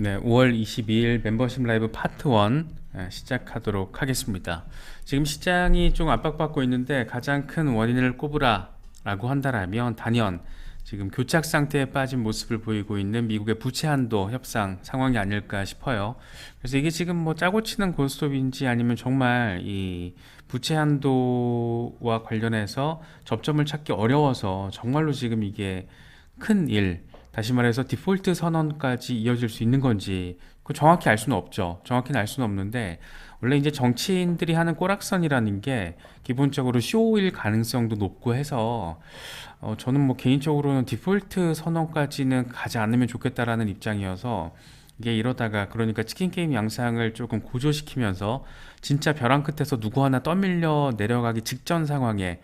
네, 5월 22일 멤버십 라이브 파트 1 예, 시작하도록 하겠습니다. 지금 시장이 좀 압박받고 있는데 가장 큰 원인을 꼽으라라고 한다라면 단연 지금 교착 상태에 빠진 모습을 보이고 있는 미국의 부채 한도 협상 상황이 아닐까 싶어요. 그래서 이게 지금 뭐 짜고 치는 고스톱인지 아니면 정말 이 부채 한도와 관련해서 접점을 찾기 어려워서 정말로 지금 이게 큰 일, 다시 말해서 디폴트 선언까지 이어질 수 있는 건지 그 정확히 알 수는 없죠. 정확히는 알 수는 없는데 원래 이제 정치인들이 하는 꼬락선이라는 게 기본적으로 쇼일 가능성도 높고 해서 어, 저는 뭐 개인적으로는 디폴트 선언까지는 가지 않으면 좋겠다라는 입장이어서 이게 이러다가 그러니까 치킨 게임 양상을 조금 고조시키면서 진짜 벼랑 끝에서 누구 하나 떠밀려 내려가기 직전 상황에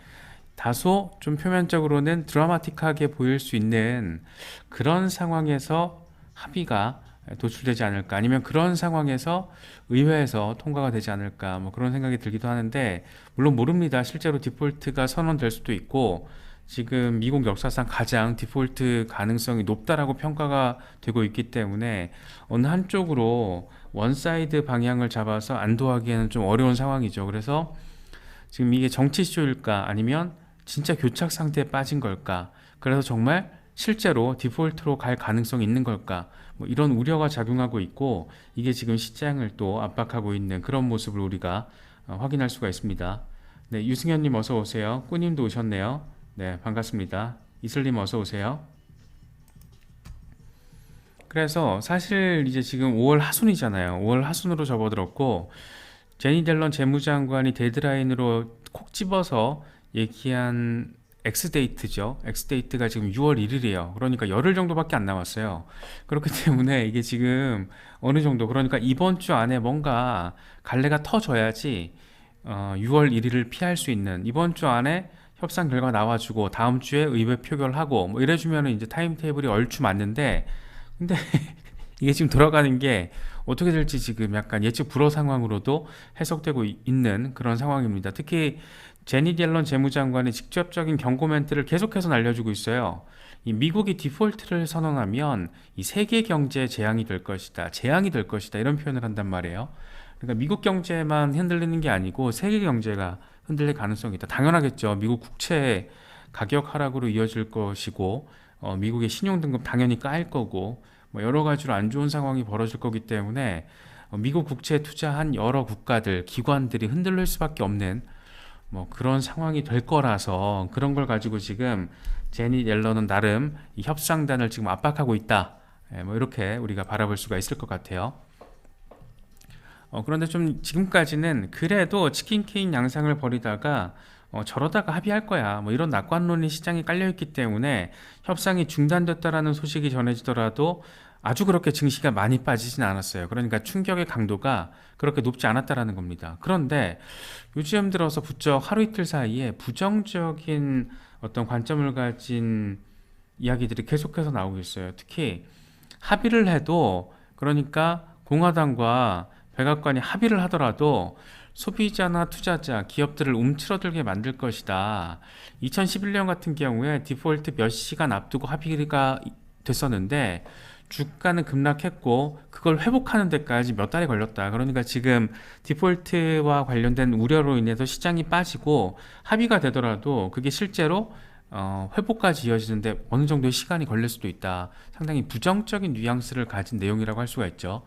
다소 좀 표면적으로는 드라마틱하게 보일 수 있는 그런 상황에서 합의가 도출되지 않을까 아니면 그런 상황에서 의회에서 통과가 되지 않을까 뭐 그런 생각이 들기도 하는데 물론 모릅니다. 실제로 디폴트가 선언될 수도 있고 지금 미국 역사상 가장 디폴트 가능성이 높다라고 평가가 되고 있기 때문에 어느 한쪽으로 원사이드 방향을 잡아서 안도하기에는 좀 어려운 상황이죠. 그래서 지금 이게 정치 쇼일까 아니면 진짜 교착 상태에 빠진 걸까? 그래서 정말 실제로 디폴트로 갈 가능성이 있는 걸까? 뭐 이런 우려가 작용하고 있고 이게 지금 시장을 또 압박하고 있는 그런 모습을 우리가 어, 확인할 수가 있습니다. 네, 유승현님 어서 오세요. 꾸님도 오셨네요. 네, 반갑습니다. 이슬님 어서 오세요. 그래서 사실 이제 지금 5월 하순이잖아요. 5월 하순으로 접어들었고 제니 델런 재무장관이 데드라인으로 콕 집어서 얘기한 엑스데이트죠. 엑스데이트가 지금 6월 1일이에요. 그러니까 열흘 정도밖에 안 남았어요. 그렇기 때문에 이게 지금 어느 정도 그러니까 이번 주 안에 뭔가 갈래가 터져야지 어, 6월 1일을 피할 수 있는 이번 주 안에 협상 결과 나와주고 다음 주에 의회 표결하고 뭐 이래주면 이제 타임 테이블이 얼추 맞는데 근데 이게 지금 돌아가는 게 어떻게 될지 지금 약간 예측 불허 상황으로도 해석되고 있는 그런 상황입니다. 특히 제니 델런 재무장관의 직접적인 경고 멘트를 계속해서 날려주고 있어요. 이 미국이 디폴트를 선언하면 이 세계 경제에 재앙이 될 것이다. 재앙이 될 것이다. 이런 표현을 한단 말이에요. 그러니까 미국 경제만 흔들리는 게 아니고 세계 경제가 흔들릴 가능성이 있다. 당연하겠죠. 미국 국채 가격 하락으로 이어질 것이고 어, 미국의 신용 등급 당연히 까일 거고 뭐 여러 가지로 안 좋은 상황이 벌어질 거기 때문에 어, 미국 국채에 투자한 여러 국가들, 기관들이 흔들릴 수밖에 없는 뭐 그런 상황이 될 거라서 그런 걸 가지고 지금 제니 옐런은 나름 이 협상단을 지금 압박하고 있다. 예, 뭐 이렇게 우리가 바라볼 수가 있을 것 같아요. 어, 그런데 좀 지금까지는 그래도 치킨 케인 양상을 벌이다가 어, 저러다가 합의할 거야. 뭐 이런 낙관론이 시장에 깔려 있기 때문에 협상이 중단됐다라는 소식이 전해지더라도 아주 그렇게 증시가 많이 빠지진 않았어요. 그러니까 충격의 강도가 그렇게 높지 않았다라는 겁니다. 그런데 요즘 들어서 부쩍 하루 이틀 사이에 부정적인 어떤 관점을 가진 이야기들이 계속해서 나오고 있어요. 특히 합의를 해도 그러니까 공화당과 백악관이 합의를 하더라도 소비자나 투자자, 기업들을 움츠러들게 만들 것이다. 2011년 같은 경우에 디폴트 몇 시간 앞두고 합의가 됐었는데 주가는 급락했고 그걸 회복하는 데까지 몇 달이 걸렸다. 그러니까 지금 디폴트와 관련된 우려로 인해서 시장이 빠지고 합의가 되더라도 그게 실제로 어, 회복까지 이어지는데 어느 정도의 시간이 걸릴 수도 있다. 상당히 부정적인 뉘앙스를 가진 내용이라고 할 수가 있죠.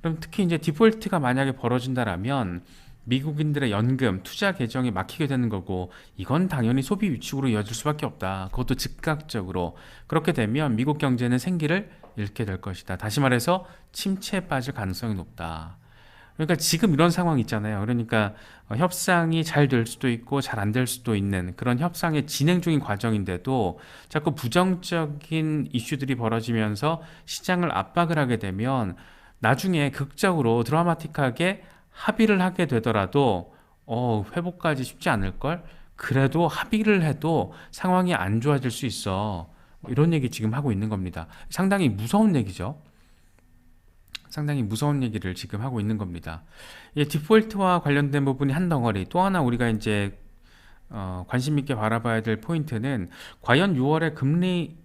그럼 특히 이제 디폴트가 만약에 벌어진다라면 미국인들의 연금, 투자 계정이 막히게 되는 거고 이건 당연히 소비 위축으로 이어질 수밖에 없다. 그것도 즉각적으로 그렇게 되면 미국 경제는 생기를 잃게 될 것이다. 다시 말해서 침체에 빠질 가능성이 높다. 그러니까 지금 이런 상황 있잖아요. 그러니까 어, 협상이 잘 될 수도 있고 잘 안 될 수도 있는 그런 협상의 진행 중인 과정인데도 자꾸 부정적인 이슈들이 벌어지면서 시장을 압박을 하게 되면 나중에 극적으로 드라마틱하게 합의를 하게 되더라도 어, 회복까지 쉽지 않을 걸. 그래도 합의를 해도 상황이 안 좋아질 수 있어. 뭐 이런 얘기 지금 하고 있는 겁니다. 상당히 무서운 얘기죠. 상당히 무서운 얘기를 지금 하고 있는 겁니다. 이 디폴트와 관련된 부분이 한 덩어리. 또 하나 우리가 이제 어, 관심 있게 바라봐야 될 포인트는 과연 6월에 금리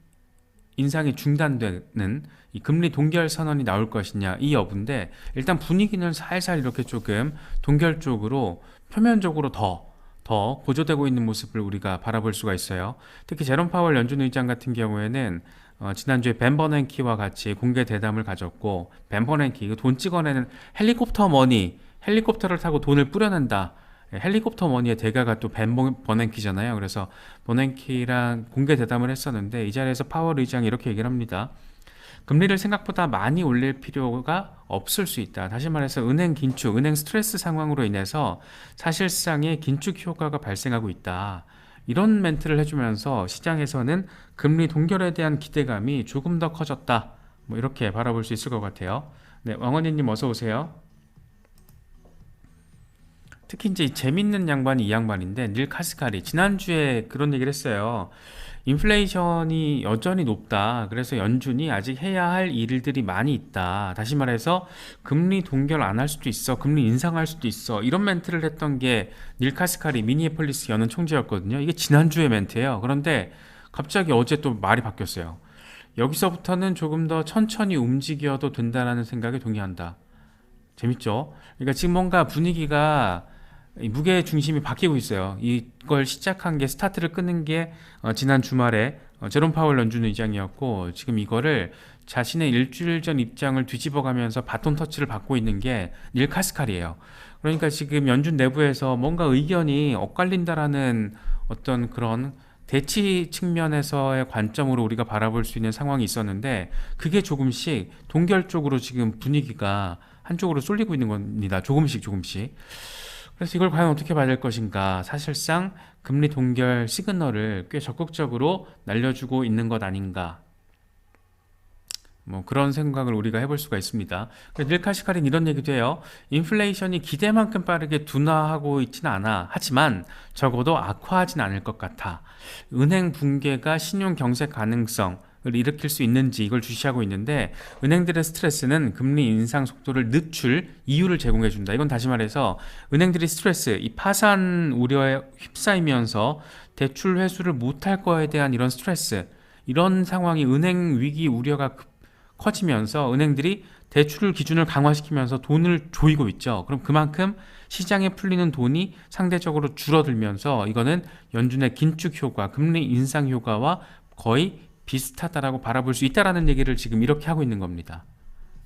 인상이 중단되는 이 금리 동결 선언이 나올 것이냐 이 여부인데 일단 분위기는 살살 이렇게 조금 동결 쪽으로 표면적으로 더 더 고조되고 있는 모습을 우리가 바라볼 수가 있어요. 특히 제롬 파월 연준 의장 같은 경우에는 어, 지난주에 벤 버냉키와 같이 공개 대담을 가졌고 벤 버냉키 그돈 찍어내는 헬리콥터 머니 헬리콥터를 타고 돈을 뿌려낸다. 예, 헬리콥터 머니의 대가가 또 벤 버냉키잖아요. 그래서 버냉키랑 공개 대담을 했었는데 이 자리에서 파월 의장이 이렇게 얘기를 합니다. 금리를 생각보다 많이 올릴 필요가 없을 수 있다. 다시 말해서 은행 긴축, 은행 스트레스 상황으로 인해서 사실상의 긴축 효과가 발생하고 있다. 이런 멘트를 해주면서 시장에서는 금리 동결에 대한 기대감이 조금 더 커졌다. 뭐 이렇게 바라볼 수 있을 것 같아요. 네, 왕원희님 어서 오세요. 특히 이제 이 재밌는 양반이 이 양반인데 닐 카스카리 지난주에 그런 얘기를 했어요. 인플레이션이 여전히 높다. 그래서 연준이 아직 해야 할 일들이 많이 있다. 다시 말해서 금리 동결 안 할 수도 있어. 금리 인상할 수도 있어. 이런 멘트를 했던 게 닐 카스카리 미니애폴리스 연은 총재였거든요. 이게 지난주의 멘트예요. 그런데 갑자기 어제 또 말이 바뀌었어요. 여기서부터는 조금 더 천천히 움직여도 된다라는 생각에 동의한다. 재밌죠? 그러니까 지금 뭔가 분위기가 이 무게 중심이 바뀌고 있어요. 이걸 시작한 게 스타트를 끄는 게 어, 지난 주말에 어, 제롬 파월 연준 의장이었고 지금 이거를 자신의 일주일 전 입장을 뒤집어가면서 바톤 터치를 받고 있는 게 닐 카스칼이에요. 그러니까 지금 연준 내부에서 뭔가 의견이 엇갈린다라는 어떤 그런 대치 측면에서의 관점으로 우리가 바라볼 수 있는 상황이 있었는데 그게 조금씩 동결 쪽으로 지금 분위기가 한쪽으로 쏠리고 있는 겁니다. 조금씩 조금씩. 그래서 이걸 과연 어떻게 봐야 될 것인가? 사실상 금리 동결 시그널을 꽤 적극적으로 날려주고 있는 것 아닌가? 뭐 그런 생각을 우리가 해볼 수가 있습니다. 닐카시카린 이런 얘기도 해요. 인플레이션이 기대만큼 빠르게 둔화하고 있지는 않아. 하지만 적어도 악화하진 않을 것 같아. 은행 붕괴가 신용 경색 가능성 을 일으킬 수 있는지 이걸 주시하고 있는데 은행들의 스트레스는 금리 인상 속도를 늦출 이유를 제공해 준다. 이건 다시 말해서 은행들이 스트레스, 이 파산 우려에 휩싸이면서 대출 회수를 못할 거에 대한 이런 스트레스, 이런 상황이 은행 위기 우려가 급- 커지면서 은행들이 대출 기준을 강화시키면서 돈을 조이고 있죠. 그럼 그만큼 시장에 풀리는 돈이 상대적으로 줄어들면서 이거는 연준의 긴축 효과, 금리 인상 효과와 거의 비슷하다라고 바라볼 수 있다라는 얘기를 지금 이렇게 하고 있는 겁니다.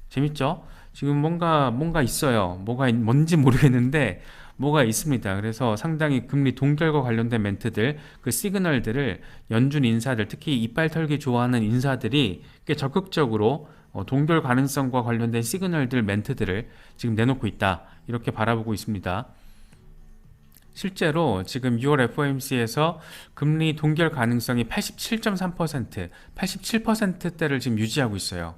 재밌죠? 지금 뭔가 뭔가 있어요. 뭐가 있- 뭔지 모르겠는데 뭐가 있습니다. 그래서 상당히 금리 동결과 관련된 멘트들, 그 시그널들을 연준 인사들, 특히 이빨 털기 좋아하는 인사들이 꽤 적극적으로 어, 동결 가능성과 관련된 시그널들, 멘트들을 지금 내놓고 있다. 이렇게 바라보고 있습니다. 실제로 지금 6월 FOMC에서 금리 동결 가능성이 87.3%, 87%대를 지금 유지하고 있어요.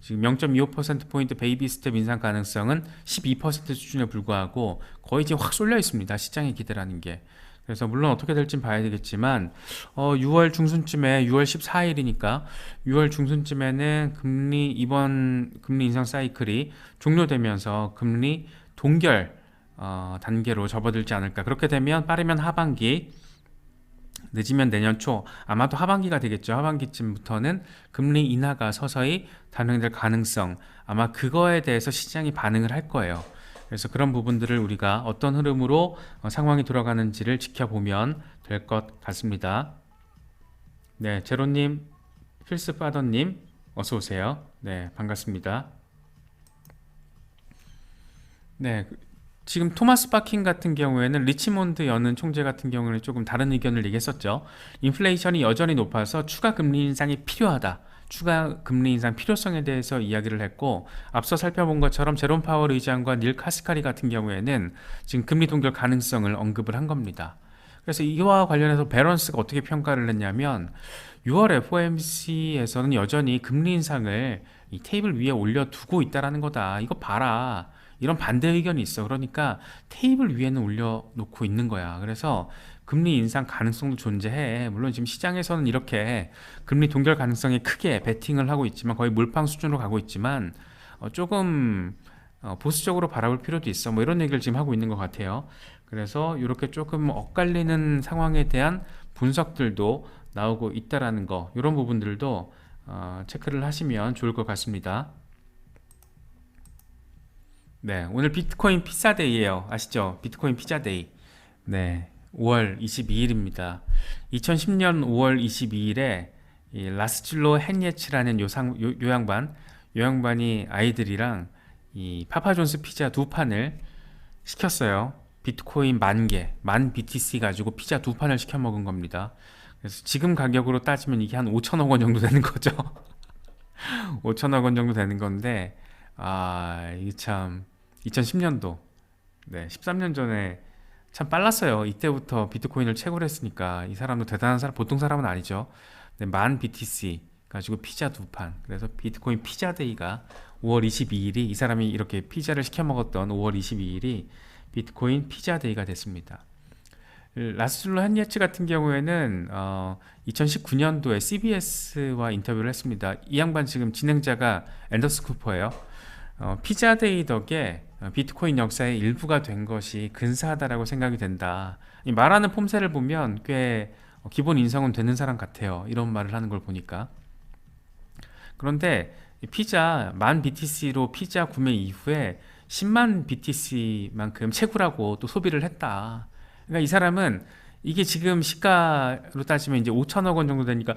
지금 0.25%포인트 베이비 스텝 인상 가능성은 12% 수준에 불과하고 거의 지금 확 쏠려 있습니다. 시장의 기대라는 게. 그래서 물론 어떻게 될진 봐야 되겠지만 어 6월 중순쯤에 6월 14일이니까 6월 중순쯤에는 금리 이번 금리 인상 사이클이 종료되면서 금리 동결 어, 단계로 접어들지 않을까. 그렇게 되면 빠르면 하반기, 늦으면 내년 초, 아마도 하반기가 되겠죠. 하반기쯤부터는 금리 인하가 서서히 단행될 가능성, 아마 그거에 대해서 시장이 반응을 할 거예요. 그래서 그런 부분들을 우리가 어떤 흐름으로 어, 상황이 돌아가는지를 지켜보면 될 것 같습니다. 네, 제로님, 필스 파더님, 어서 오세요. 네, 반갑습니다. 네, 지금 토마스 바킹 같은 경우에는 리치몬드 여는 총재 같은 경우는 조금 다른 의견을 얘기했었죠. 인플레이션이 여전히 높아서 추가 금리 인상이 필요하다. 추가 금리 인상 필요성에 대해서 이야기를 했고 앞서 살펴본 것처럼 제롬 파월 의장과 닐 카스카리 같은 경우에는 지금 금리 동결 가능성을 언급을 한 겁니다. 그래서 이와 관련해서 밸런스가 어떻게 평가를 했냐면 6월 FOMC에서는 여전히 금리 인상을 이 테이블 위에 올려두고 있다라는 거다. 이거 봐라. 이런 반대 의견이 있어. 그러니까 테이블 위에는 올려놓고 있는 거야. 그래서 금리 인상 가능성도 존재해. 물론 지금 시장에서는 이렇게 금리 동결 가능성이 크게 베팅을 하고 있지만 거의 물방 수준으로 가고 있지만 어, 조금 어, 보수적으로 바라볼 필요도 있어. 뭐 이런 얘기를 지금 하고 있는 것 같아요. 그래서 이렇게 조금 엇갈리는 상황에 대한 분석들도 나오고 있다라는 거. 이런 부분들도 어, 체크를 하시면 좋을 것 같습니다. 네, 오늘 비트코인 피자데이예요. 아시죠? 비트코인 피자데이. 네, 5월 22일입니다. 2010년 5월 22일에 이 라스질로 헨예츠라는 요상, 요, 요양반, 요양반이 아이들이랑 이 파파존스 피자 두 판을 시켰어요. 비트코인 만 개, 만 BTC 가지고 피자 두 판을 시켜 먹은 겁니다. 그래서 지금 가격으로 따지면 이게 한 5천억 원 정도 되는 거죠. 5천억 원 정도 되는 건데, 아, 이게 참, 2010년도, 네, 13년 전에 참 빨랐어요. 이때부터 비트코인을 채굴 했으니까 이 사람도 대단한 사람, 보통 사람은 아니죠. 네, 만 BTC 가지고 피자 두 판. 그래서 비트코인 피자 데이가 5월 22일이 이 사람이 이렇게 피자를 시켜 먹었던 5월 22일이 비트코인 피자 데이가 됐습니다. 라스줄로 한예츠 같은 경우에는 어, 2019년도에 CBS와 인터뷰를 했습니다. 이 양반 지금 진행자가 앤더스 쿠퍼예요. 어, 피자 데이 덕에 어, 비트코인 역사의 일부가 된 것이 근사하다라고 생각이 된다. 이 말하는 폼새를 보면 꽤 어, 기본 인성은 되는 사람 같아요. 이런 말을 하는 걸 보니까. 그런데 이 피자 만 BTC로 피자 구매 이후에 10만 BTC만큼 채굴하고 또 소비를 했다. 그러니까 이 사람은 이게 지금 시가로 따지면 이제 5천억 원 정도 되니까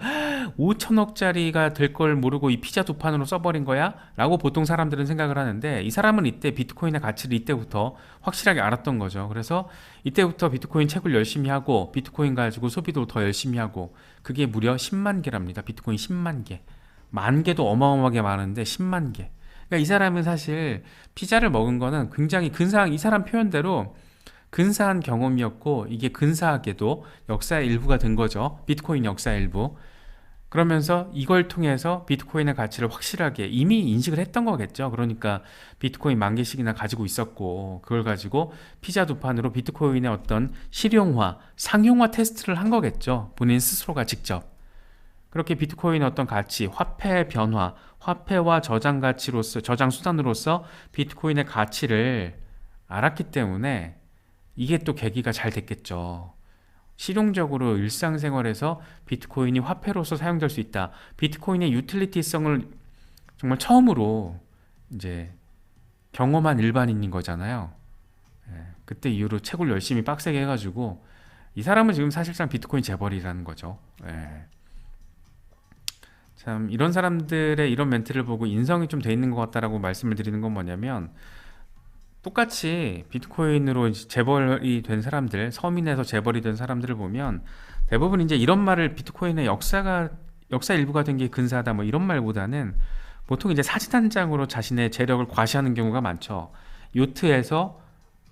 5천억짜리가 될 걸 모르고 이 피자 두 판으로 써버린 거야? 라고 보통 사람들은 생각을 하는데 이 사람은 이때 비트코인의 가치를 이때부터 확실하게 알았던 거죠. 그래서 이때부터 비트코인 채굴 열심히 하고 비트코인 가지고 소비도 더 열심히 하고 그게 무려 10만 개랍니다. 비트코인 10만 개. 만 개도 어마어마하게 많은데 10만 개. 그러니까 이 사람은 사실 피자를 먹은 거는 굉장히 근사한 이 사람 표현대로 근사한 경험이었고 이게 근사하게도 역사의 일부가 된 거죠. 비트코인 역사의 일부. 그러면서 이걸 통해서 비트코인의 가치를 확실하게 이미 인식을 했던 거겠죠. 그러니까 비트코인 만 개씩이나 가지고 있었고 그걸 가지고 피자 두 판으로 비트코인의 어떤 실용화, 상용화 테스트를 한 거겠죠. 본인 스스로가 직접. 그렇게 비트코인의 어떤 가치, 화폐 변화, 화폐와 저장 가치로서 저장 수단으로서 비트코인의 가치를 알았기 때문에 이게 또 계기가 잘 됐겠죠. 실용적으로 일상생활에서 비트코인이 화폐로서 사용될 수 있다. 비트코인의 유틸리티성을 정말 처음으로 이제 경험한 일반인인 거잖아요. 예, 그때 이후로 채굴 열심히 빡세게 해가지고 이 사람은 지금 사실상 비트코인 재벌이라는 거죠. 예. 참 이런 사람들의 이런 멘트를 보고 인성이 좀 돼 있는 것 같다라고 말씀을 드리는 건 뭐냐면 똑같이 비트코인으로 재벌이 된 사람들, 서민에서 재벌이 된 사람들을 보면 대부분 이제 이런 말을 비트코인의 역사가 역사 일부가 된 게 근사하다 뭐 이런 말보다는 보통 이제 사진 한 장으로 자신의 재력을 과시하는 경우가 많죠. 요트에서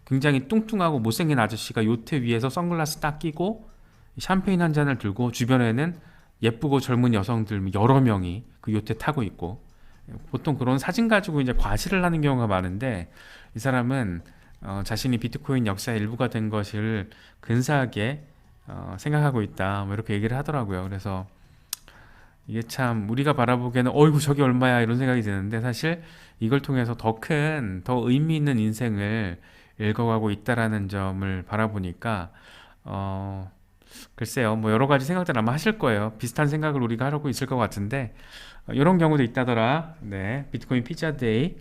굉장히 뚱뚱하고 못생긴 아저씨가 요트 위에서 선글라스 딱 끼고 샴페인 한 잔을 들고 주변에는 예쁘고 젊은 여성들 여러 명이 그 요트에 타고 있고 보통 그런 사진 가지고 이제 과시를 하는 경우가 많은데 이 사람은 어, 자신이 비트코인 역사의 일부가 된 것을 근사하게 어, 생각하고 있다. 뭐 이렇게 얘기를 하더라고요. 그래서 이게 참 우리가 바라보기에는 어이구 저게 얼마야? 이런 생각이 드는데 사실 이걸 통해서 더 큰 더 의미 있는 인생을 읽어가고 있다라는 점을 바라보니까 어 글쎄요. 뭐 여러 가지 생각들 아마 하실 거예요. 비슷한 생각을 우리가 하고 있을 것 같은데 어, 이런 경우도 있다더라. 네. 비트코인 피자데이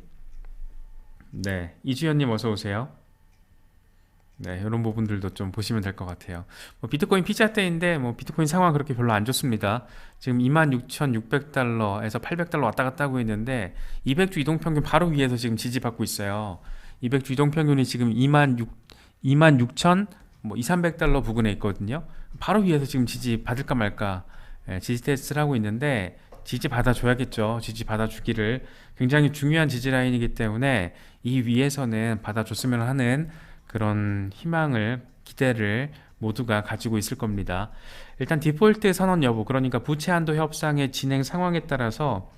네 이주연님 어서 오세요 네, 이런 부분들도 좀 보시면 될 것 같아요. 뭐 비트코인 피자 때인데 뭐 비트코인 상황 그렇게 별로 안 좋습니다. 지금 26,600달러에서 800달러 왔다 갔다 하고 있는데 200주 이동 평균 바로 위에서 지금 지지받고 있어요. 200주 이동 평균이 지금 2만 6 2만 6천 뭐 2, 300달러 부근에 있거든요. 바로 위에서 지금 지지 받을까 말까 예, 지지 테스트를 하고 있는데 지지 받아줘야겠죠. 지지 받아주기를 굉장히 중요한 지지 라인이기 때문에 이 위에서는 받아줬으면 하는 그런 희망을 기대를 모두가 가지고 있을 겁니다. 일단 디폴트 선언 여부 그러니까 부채 한도 협상의 진행 상황에 따라서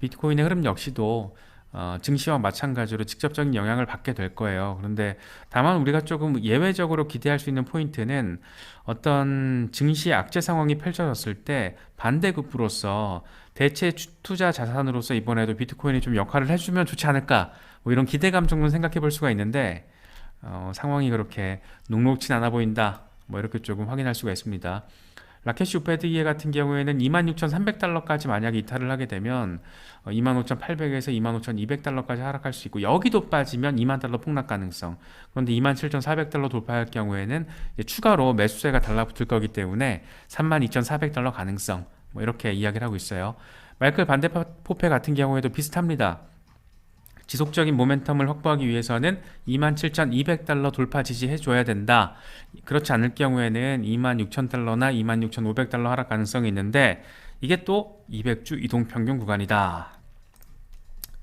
비트코인의 흐름 역시도 어, 증시와 마찬가지로 직접적인 영향을 받게 될 거예요. 그런데 다만 우리가 조금 예외적으로 기대할 수 있는 포인트는 어떤 증시 악재 상황이 펼쳐졌을 때 반대급부로서 대체 투자 자산으로서 이번에도 비트코인이 좀 역할을 해주면 좋지 않을까 뭐 이런 기대감 정도는 생각해 볼 수가 있는데 어, 상황이 그렇게 녹록치 않아 보인다. 뭐 이렇게 조금 확인할 수가 있습니다. 라켓슈 패드기에 같은 경우에는 26,300달러까지 만약에 이탈을 하게 되면 어, 25,800에서 25,200달러까지 하락할 수 있고 여기도 빠지면 2만 달러 폭락 가능성. 그런데 27,400달러 돌파할 경우에는 추가로 매수세가 달라붙을 거기 때문에 32,400달러 가능성. 뭐 이렇게 이야기를 하고 있어요. 마이클 반데포페 같은 경우에도 비슷합니다. 지속적인 모멘텀을 확보하기 위해서는 27,200달러 돌파 지지해 줘야 된다. 그렇지 않을 경우에는 26,000달러나 26,500달러 하락 가능성이 있는데 이게 또 200주 이동 평균 구간이다.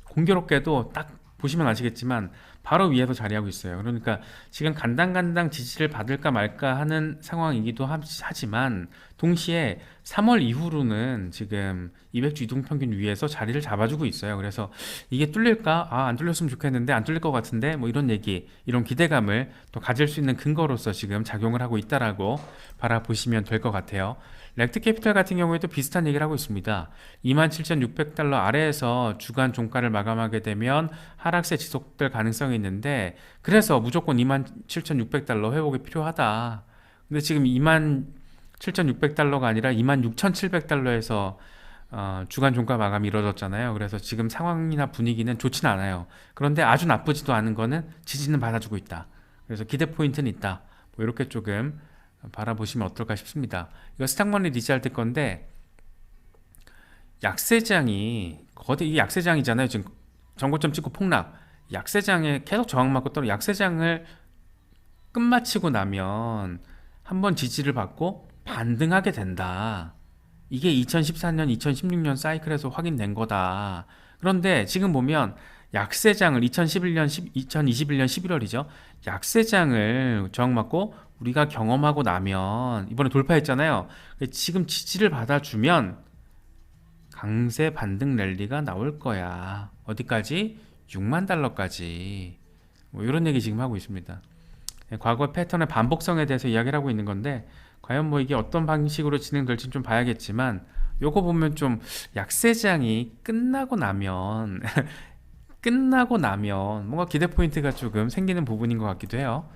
공교롭게도 딱 보시면 아시겠지만 바로 위에서 자리하고 있어요. 그러니까 지금 간당간당 지지를 받을까 말까 하는 상황이기도 하- 하지만 동시에 3월 이후로는 지금 200주 이동평균 위에서 자리를 잡아주고 있어요. 그래서 이게 뚫릴까? 아, 안 뚫렸으면 좋겠는데 안 뚫릴 것 같은데 뭐 이런 얘기, 이런 기대감을 또 가질 수 있는 근거로서 지금 작용을 하고 있다라고 바라보시면 될 것 같아요. 렉트 캐피탈 같은 경우에도 비슷한 얘기를 하고 있습니다. 27,600달러 아래에서 주간 종가를 마감하게 되면 하락세 지속될 가능성이 있는데 그래서 무조건 27,600달러 회복이 필요하다. 근데 지금 27,600달러가 아니라 26,700달러에서 어, 주간 종가 마감이 이루어졌잖아요. 그래서 지금 상황이나 분위기는 좋지는 않아요. 그런데 아주 나쁘지도 않은 거는 지지는 받아주고 있다. 그래서 기대 포인트는 있다. 뭐 이렇게 조금 바라보시면 어떨까 싶습니다. 이거 스탁머니 리잘트 건데 약세장이 거대 이 약세장이잖아요. 지금 정고점 찍고 폭락. 약세장에 계속 저항 맞고 떨어 약세장을 끝마치고 나면 한번 지지를 받고 반등하게 된다. 이게 2014년, 2016년 사이클에서 확인된 거다. 그런데 지금 보면 약세장을 2011년, 10, 2021년 11월이죠. 약세장을 저항 맞고 우리가 경험하고 나면 이번에 돌파했잖아요. 지금 지지를 받아주면 강세 반등 랠리가 나올 거야. 어디까지? 6만 달러까지. 뭐 이런 얘기 지금 하고 있습니다. 네, 과거 패턴의 반복성에 대해서 이야기를 하고 있는 건데 과연 뭐 이게 어떤 방식으로 진행될지 좀 봐야겠지만 요거 보면 좀 약세장이 끝나고 나면 끝나고 나면 뭔가 기대 포인트가 조금 생기는 부분인 것 같기도 해요.